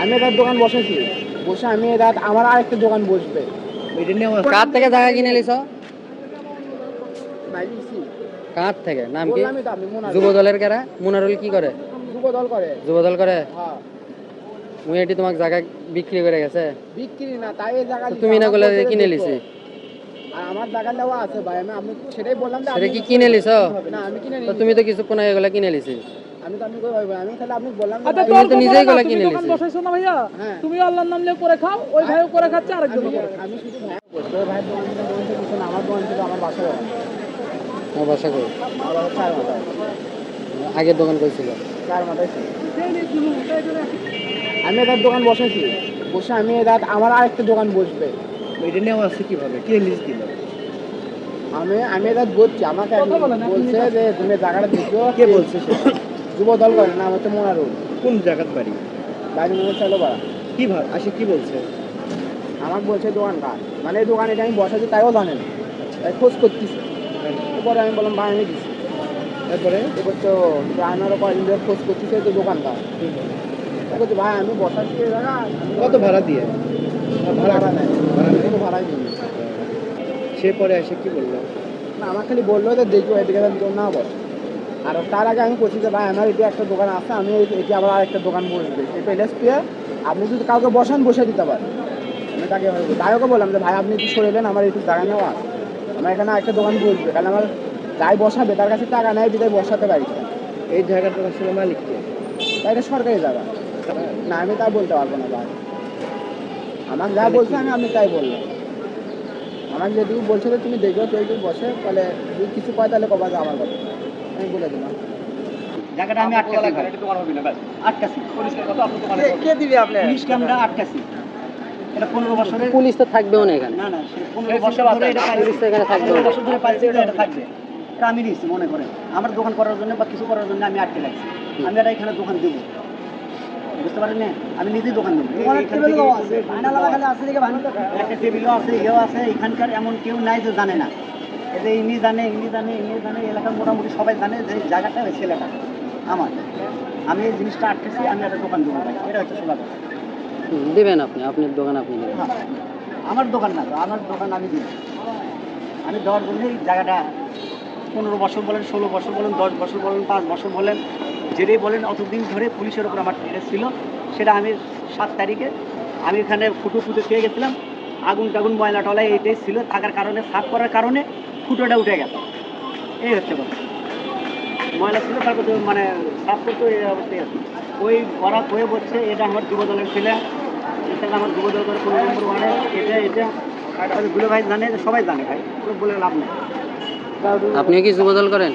আমি এটার দোকান বসেছি বসে আমি রাত আমার আরেকটা দোকান বসবে। এটা কার থেকে জায়গা কিনে লিছ কার থেকে? নাম কি? যুব দলের কেরা? মুনারুল কি করে? যুব দল করে। যুব দল করে? হ্যাঁ। মুই এটি তোমাক জায়গা বিক্রি করে গেছে? বিক্রি না তাই এই জায়গা তুমি না বছরে কিনে লিছি। আর আমার জায়গা নেওয়া আছে ভাই আমি আমি সেটাই বললাম সেটা কি কিনে লিছ? না আমি কিনে তুমি তো কিছুক্ষণ আগে এগুলা কিনে লিছি। আমি তো আমি কই ভাই আমি তাহলে আপনি বললাম আচ্ছা তুমি তো নিজেই গলা কিনে তুমি দোকান নিয়েছি। বসাইছো না ভাইয়া। হ্যাঁ। তুমি আল্লাহর নাম নিয়ে করে খাও ওই ভাইও করে খাচ্ছে আরেকজন আমি শুধু ভাই বলছি ভাই দোকান থেকে দোকান থেকে আমার দোকান ছিল আমার বাসা আমার বাসা কই আমার বাসা চার মাথায়। আগের দোকান কইছিল। চার মাথায় ছিল। আমি এটার দোকান বসেছি। বসে আমি রাত আমার আরেকটা দোকান বসবে। এটা নেওয়া আছে কীভাবে? কে লিস্ট দিল? আমি আমি রাত বলছি আমাকে বলছে যে তুমি জায়গাটা দেখো। কে বলছে সেটা? যুব দল করে নাম হচ্ছে মোনারুল কোন জায়গার বাড়ি? বাইরে মনে চালো বা কি ভাব আসে কি বলছে? আমাকে বলছে দোকানদার। মানে এই দোকানে আমি বসাচ্ছি তাইও জানে না। তাই খোঁজ করতেছি। এরপরে আমি বললাম ভাই আমি দিচ্ছি তারপরে এবার তো আনারও কয়েকদিন ধরে খোঁজ করতেছে তো দোকানদার। ও বলছে ভাই আমি বসাচ্ছি কত ভাড়া দিয়ে? ভাড়া নেয় ভাড়া নেয়? ভাড়াই নেই। সে পরে এসে কি বলল? না আমার খালি বলল যে দেখো এদিকে না বসে। আর তার আগে আমি বলছি যে, ভাই, আমার এটি একটা দোকান আছে, আমি এটি আবার আরেকটা দোকান বসবে। এই প্যালেস পেয়ে আপনি যদি কাউকে বসান বসে দিতে পারেন। আমি তাকে দায়কে বললাম যে, ভাই, আপনি একটু সরে দেন আমার একটু জায়গা নেওয়া। আমার এখানে একটা দোকান বসবে। কারণ আমার যাই বসাবে, তার কাছে টাকা নেয়, বিদায় বসাতে পারি। এই জায়গাটার আসলে মালিককে তাই এটা সরকারি জায়গা। না, আমি তা বলতে পারব না, ভাই। আমাকে যা বলছে, আমি আমি তাই বললাম আমাকে যেটুকু বলছে তুমি দেখো, কেউ যদি বসে, তাহলে কিছু পায়, তাহলে কবা যে আমার কথা। আমি বলে দিলাম জায়গাটা আমি আটকাছি আটকাছি কে দিবে আপনার পুলিশকে আমরা আটকাছি এটা পনেরো বছরের পুলিশ তো থাকবেও না এখানে না না পনেরো বছর ধরে এটা পুলিশ তো এখানে থাকবে পনেরো বছর ধরে পাইছি এটা এটা থাকবে এটা আমি নিচ্ছি মনে করেন আমার দোকান করার জন্য বা কিছু করার জন্য আমি আটকে রাখছি আমি এটা এখানে দোকান দেবো বুঝতে পারেন আমি নিজেই দোকান দেবো একটা টেবিলও আছে ইয়েও আছে এখানকার এমন কেউ নাই যে জানে না এতে ইনি জানে ইনি জানে ইনি জানে এলাকার মোটামুটি সবাই জানে যে জায়গাটা ওই ছেলেটা আমার। আমি এই জিনিসটা আটকেছি আমি একটা দোকান দেবো ভাই এটা হচ্ছে হুম, দিবেন আপনি আপনার দোকান আপনি দিবেন। হ্যাঁ, আমার দোকান না আমার দোকান আমি দিই। আমি দেওয়ার জন্য এই জায়গাটা পনেরো বছর বলেন ষোলো বছর বলেন দশ বছর বলেন পাঁচ বছর বলেন যেটাই বলেন অতদিন ধরে পুলিশের ওপর আমার টেরেস ছিল। সেটা আমি সাত তারিখে আমি এখানে ফুটো ফুটো পেয়ে গেছিলাম। আগুন টাগুন ময়লা টলা এইটাই ছিল থাকার কারণে সাফ করার কারণে ফুটোটা উঠে গেছে এই হচ্ছে কথা। ময়লা ছিল, তারপর মানে সাফ করতে এই অবস্থায় আছে। ওই ওরা হয়ে বলছে এটা আমার যুবদলের ছেলে। এটা আমার যুবদল করে কোনো নম্বর এটা এটা। গুলো ভাই জানে, সবাই জানে ভাই বলে লাভ নেই। আপনি কি যুবদল করেন?